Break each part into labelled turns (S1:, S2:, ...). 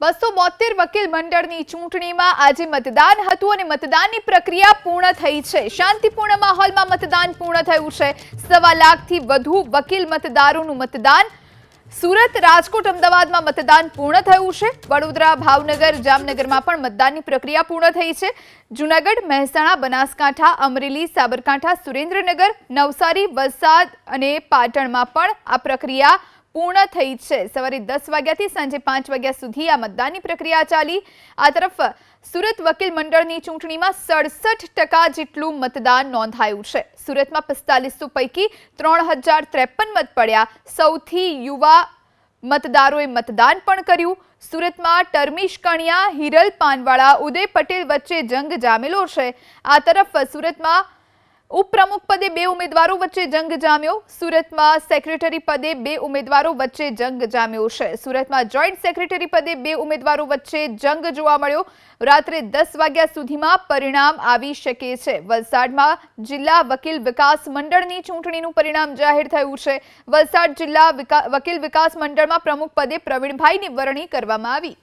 S1: બસો બોતેર વકીલ મંડળની ચૂંટણીમાં આજે મતદાન હતું અને મતદાનની પ્રક્રિયા પૂર્ણ થઈ છે. શાંતિપૂર્ણ માહોલમાં મતદાન પૂર્ણ થયું છે. સવા લાખથી વધુ વકીલ મતદારોનું મતદાન. સુરત, રાજકોટ, અમદાવાદમાં મતદાન પૂર્ણ થયું છે. વડોદરા, ભાવનગર, જામનગરમાં પણ મતદાનની પ્રક્રિયા પૂર્ણ થઈ છે. જૂનાગઢ, મહેસાણા, બનાસકાંઠા, અમરેલી, સાબરકાંઠા, સુરેન્દ્રનગર, નવસારી, વલસાડ અને પાટણમાં પણ આ પ્રક્રિયા પૂર્ણ થઈ છે. સવારે દસ વાગ્યાથી સાંજે પાંચ વાગ્યા સુધી આ મતદાનની પ્રક્રિયા ચાલી. આ તરફ સુરત વકીલ મંડળની ચૂંટણીમાં સડસઠ ટકા જેટલું મતદાન નોંધાયું છે. સુરતમાં પિસ્તાલીસો પૈકી ત્રણ હજાર ત્રેપન મત પડ્યા. સૌથી યુવા મતદારોએ મતદાન પણ કર્યું. સુરતમાં ટર્મિશ કણિયા, હિરલ પાનવાળા, ઉદય પટેલ વચ્ચે જંગ જામેલો છે. આ તરફ સુરતમાં ઉપપ્રમુખ પદે બે ઉમેદવારો વચ્ચે જંગ જામ્યો. સુરતમાં સેક્રેટરી પદે બે ઉમેદવારો વચ્ચે જંગ જામ્યો છે. સુરતમાં જોઈન્ટ સેક્રેટરી પદે બે ઉમેદવારો વચ્ચે જંગ જોવા મળ્યો. રાત્રે દસ વાગ્યા સુધીમાં પરિણામ આવી શકે છે. વલસાડમાં જિલ્લા વકીલ વિકાસ મંડળની ચૂંટણીનું પરિણામ જાહેર થયું છે. વલસાડ જિલ્લા વિકા- વકીલ વિકાસ મંડળમાં પ્રમુખ પદે પ્રવીણભાઈની વરણી કરવામાં આવી.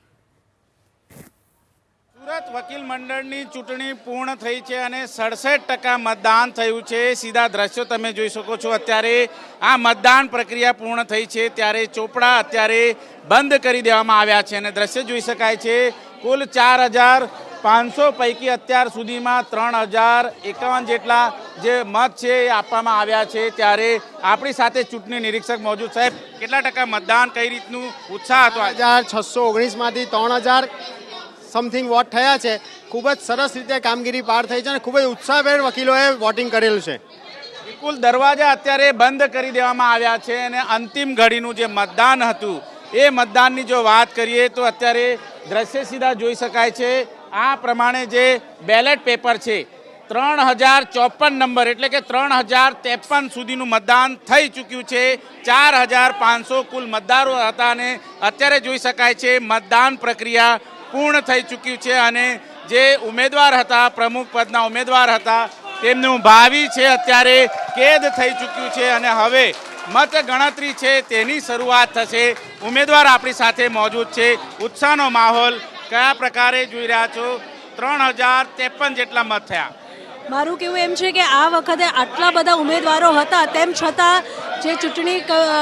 S2: સુરત વકીલ મંડળની ચૂંટણી પૂર્ણ થઈ છે અને સડસઠ ટકા મતદાન થયું છે. સીધા દ્રશ્યો તમે જોઈ શકો છો. અત્યારે આ મતદાન પ્રક્રિયા પૂર્ણ થઈ છે. ત્યારે ચોપડા અત્યારે બંધ કરી દેવામાં આવ્યા છે અને દ્રશ્ય જોઈ શકાય છે. કુલ ચાર હજાર પાંચસો પૈકી અત્યાર સુધીમાં ત્રણ હજાર એકાવન જેટલા જે મત છે એ આપવામાં આવ્યા છે. ત્યારે આપણી સાથે ચૂંટણી નિરીક્ષક મોજૂદ સાહેબ, કેટલા ટકા મતદાન કઈ રીતનું ઉત્સાહ હતો?
S3: હજાર છસો ઓગણીસમાંથી ત્રણ હજાર સમથિંગ વોટ થયા છે, ખૂબ જ સરસ રીતે કામગીરી પાર થઈ છે અને ખૂબ જ ઉત્સાહભેર વકીલોએ વોટિંગ કરેલું છે.
S2: બિલકુલ, દરવાજા અત્યારે બંધ કરી દેવામાં આવ્યા છે અને અંતિમ ઘડીનું જે મતદાન હતું, એ મતદાનની જો વાત કરીએ તો અત્યારે દ્રશ્ય સીધા જોઈ શકાય છે. આ પ્રમાણે જે બેલેટ પેપર છે, ત્રણ હજાર ચોપન નંબર એટલે કે ત્રણ હજાર ત્રેપન સુધીનું મતદાન થઈ ચૂક્યું છે. ચાર હજાર પાંચસો કુલ મતદારો હતા અને અત્યારે જોઈ શકાય છે મતદાન પ્રક્રિયા પૂર્ણ થઈ ચૂક્યું છે અને જે ઉમેદવાર હતા, પ્રમુખ પદના ઉમેદવાર હતા, તેમનું ભાવિ છે અત્યારે કેદ થઈ ચૂક્યું છે અને હવે મત ગણતરી છે તેની શરૂઆત થશે. ઉમેદવાર આપણી સાથે મોજૂદ છે. ઉત્સાહનો માહોલ કયા પ્રકારે જોઈ રહ્યા છો? ત્રણ હજાર ત્રેપન જેટલા મત થયા.
S4: મારું કેવું એમ છે કે આ વખતે આટલા બધા ઉમેદવારો હતા, તેમ છતાં જે ચૂંટણી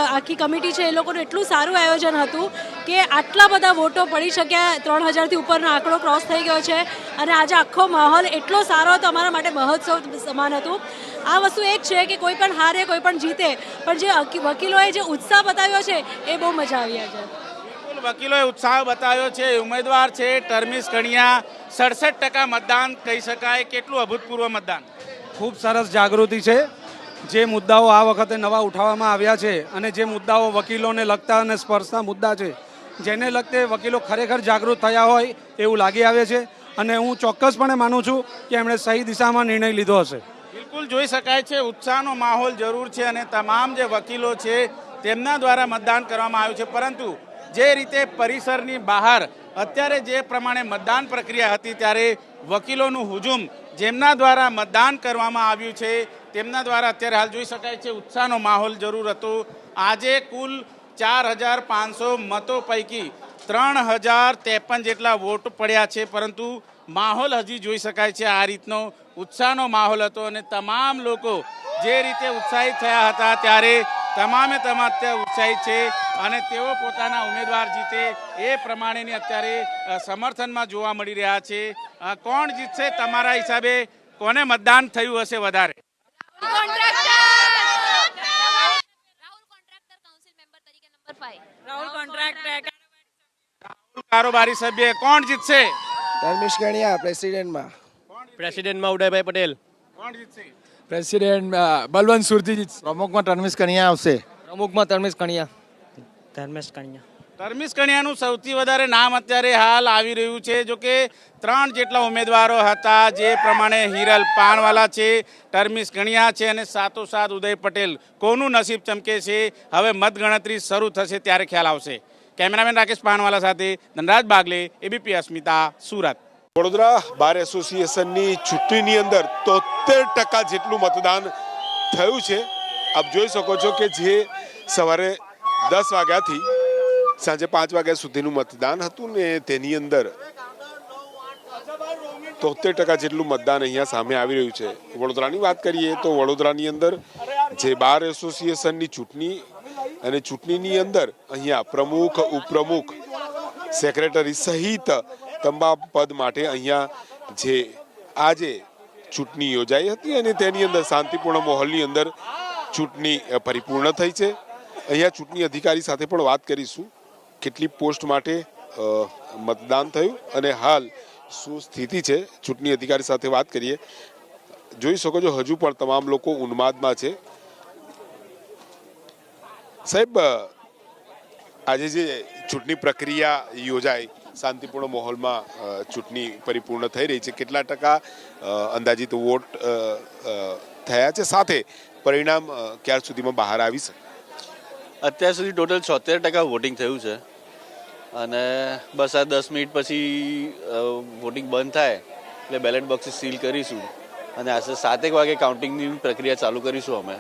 S4: આખી કમિટી છે એ લોકોનું એટલું સારું આયોજન હતું કે આટલા બધા વોટો પડી શક્યા ત્રણ હજારથી ઉપરનો આંકડો ક્રોસ થઈ ગયો છે અને આજે આખો માહોલ એટલો સારો હતો અમારા માટે મહોત્સવ સમાન હતું. આ વસ્તુ એક છે કે કોઈ પણ હારે કોઈ પણ જીતે પણ જે વકીલોએ જે ઉત્સાહ બતાવ્યો છે એ બહુ મજા આવી આજે.
S2: વકીલોએ ઉત્સાહ બતાવ્યો છે ઉમેદવાર છે ટર્મિસ કણિયા સડસઠ ટકા મતદાન કહી શકાય કેટલું અભૂતપૂર્વ મતદાન?
S5: ખૂબ સરસ જાગૃતિ છે. જે મુદ્દાઓ આ વખતે નવા ઉઠાવવામાં આવ્યા છે અને જે મુદ્દાઓ વકીલોને લગતા અને સ્પર્શતા મુદ્દા છે જેને લગતે વકીલો ખરેખર જાગૃત થયા હોય એવું લાગી આવે છે અને હું ચોક્કસપણે માનું છું કે એમણે સહી દિશામાં નિર્ણય લીધો હશે.
S2: બિલકુલ જોઈ શકાય છે, ઉત્સાહનો માહોલ જરૂર છે અને તમામ જે વકીલો છે તેમના દ્વારા મતદાન કરવામાં આવ્યું છે. પરંતુ જે રીતે પરિસરની બહાર અત્યારે જે પ્રમાણે મતદાન પ્રક્રિયા હતી ત્યારે વકીલોનું હુજુમ જેમના દ્વારા મતદાન કરવામાં આવ્યું છે તેમના દ્વારા અત્યારે હાલ જોઈ શકાય છે, ઉત્સાહનો માહોલ જરૂર હતો. આજે કુલ ચાર હજાર પાંચસો મતો પૈકી ત્રણ હજાર ત્રેપન જેટલા વોટ પડ્યા છે, પરંતુ માહોલ હજી જોઈ શકાય છે આ રીતનો. ઉત્સાહનો માહોલ હતો અને તમામ લોકો જે રીતે ઉત્સાહિત થયા હતા ત્યારે તમામે તમામ અત્યારે ઉત્સાહિત છે અને તેઓ પોતાના ઉમેદવાર જીતે એ પ્રમાણેની અત્યારે સમર્થનમાં જોવા મળી રહ્યા છે. કોણ જીતશે તમારા હિસાબે કોને મતદાન થયું હશે વધારે
S6: રાહુલ કોન્ટ્રાક્ટર કાઉન્સિલ મેમ્બર તરીકે નંબર 5
S4: રાહુલ
S2: કારોબારી સભ્ય કોણ જીતશે?
S7: ધર્મેશ ગણિયા પ્રેસિડેન્ટમાં.
S8: પ્રેસિડેન્ટમાં ઉદયભાઈ પટેલ.
S2: કોણ જીતશે?
S7: પ્રેસિડેન્ટ બલવંત સુરતી જીતશે. પ્રમુખમાં ધર્મેશ કણિયા આવશે.
S8: પ્રમુખમાં ધર્મેશ કણિયા ધર્મેશ કણિયા
S2: ધર્મિશ કણિયાનું સૌથી વધારે નામ અત્યારે હાલ આવી રહ્યું છે, જો કે ત્રણ જેટલા ઉમેદવારો હતા, જે પ્રમાણે હિરલ પાનવાલા છે ટર્મિશ કણિયા છે અને સાતોસાત ઉદય પટેલ. કોનું નસીબ ચમકે છે? હવે મતગણતરી શરૂ થશે ત્યારે ખ્યાલ આવશે. કેમેરામેન રાકેશ પાનવાલા સાથે ધનરાજ બાગલે એબીપી અસ્મિતા, સુરત.
S9: વડોદરા બાર એસોસિએશનની ચૂંટણીની અંદર તોતેર ટકા જેટલું મતદાન થયું છે. આપ જોઈ શકો છો કે જે સવારે દસ વાગ્યાથી સાંજે પાંચ વાગ્યા સુધીનું મતદાન હતું ને તેની અંદર તોતેર ટકા જેટલું મતદાન અહીંયા સામે આવી રહ્યું છે. વડોદરાની વાત કરીએ તો વડોદરાની અંદર જે બાર એસોસિએશનની ચૂંટણી અને ચૂંટણીની અંદર અહીંયા પ્રમુખ, ઉપપ્રમુખ, સેક્રેટરી સહિત તમામ પદ માટે અહીંયા જે આજે ચૂંટણી યોજાઈ હતી અને તેની અંદર શાંતિપૂર્ણ માહોલની અંદર ચૂંટણી પરિપૂર્ણ થઈ છે. અહીંયા ચૂંટણી અધિકારી સાથે પણ વાત કરીશું. કેટલી પોસ્ટ માટે મતદાન થયું અને હાલ શું સ્થિતિ છે? ચૂંટણી અધિકારી સાથે વાત કરીએ. જોઈ શકો છો, હજુ પણ તમામ લોકો ઉન્માદમાં છે. સાહેબ આજે જે ચૂંટણી પ્રક્રિયા યોજાઈ, શાંતિપૂર્ણ માહોલમાં ચૂંટણી પરિપૂર્ણ થઈ રહી છે. કેટલા ટકા અંદાજિત વોટ થયા છે? સાથે પરિણામ ક્યાર સુધીમાં બહાર આવી શકે?
S10: અત્યાર સુધી ટોટલ છોતેર ટકા વોટિંગ થયું છે. અને બસ આ દસ મિનિટ પછી વોટિંગ બંધ થાય, એટલે બેલેટ બોક્સીસ સીલ કરીશું. અને આશરે સાતેક વાગે કાઉન્ટિંગની પ્રક્રિયા ચાલુ કરીશું અમે.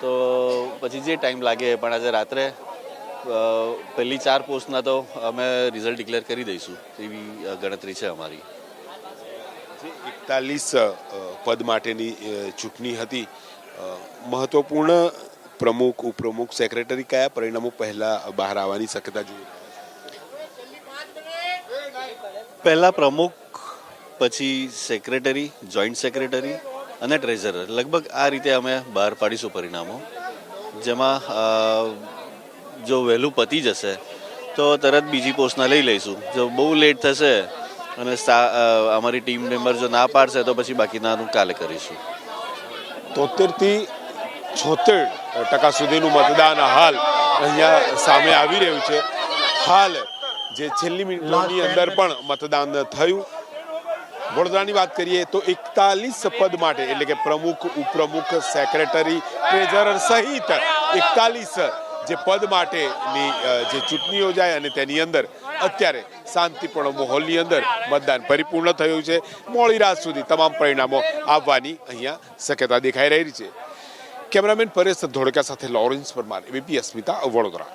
S10: તો પછી જે ટાઈમ લાગે પણ આજે રાત્રે પહેલી ચાર પોસ્ટના તો અમે રિઝલ્ટ ડિક્લેર કરી દઈશું. એવી ગણતરી છે અમારી.
S9: એકતાલીસ પદ માટેની ચૂંટણી હતી મહત્વપૂર્ણ પ્રમુખ, ઉપપ્રમુખ સેક્રેટરી કયા પરિણામો પહેલા બહાર આવવાની શક્યતા જોઈએ
S10: પહેલા પ્રમુખ, પછી સેક્રેટરી જોઈન્ટ સેક્રેટરી અને ટ્રેઝરર લગભગ આ રીતે અમે બહાર પાડીશું પરિણામો. જેમાં જો વહેલું પતી જશે, તો તરત બીજી પોસ્ટના લઈ લઈશું. જો બહુ લેટ થશે અને અમારી ટીમ મેમ્બર જો ના પાડશે, તો પછી બાકીનાનું કાલે કરીશું.
S9: તોતેરથી છોતેર ટકા સુધીનું મતદાન હાલ અહીંયા સામે આવી રહ્યું છે. હાલ જે છેલ્લી મિનિટોની અંદર પણ મતદાન થયું. વડોદરાની વાત કરીએ તો એકતાલીસ પદ માટે એટલે કે પ્રમુખ ઉપપ્રમુખ સેક્રેટરી ટ્રેઝરર સહિત એકતાલીસ જે પદ માટેની જે ચૂંટણી યોજાય અને તેની અંદર અત્યારે શાંતિપૂર્ણ માહોલની અંદર મતદાન પરિપૂર્ણ થયું છે. મોડી રાત સુધી તમામ પરિણામો આવવાની અહીંયા શક્યતા દેખાઈ રહી છે. કેમેરામેન પરેશ ધોળકા સાથે લોરેન્સ પરમાર એબીપી અસ્મિતા વડોદરા.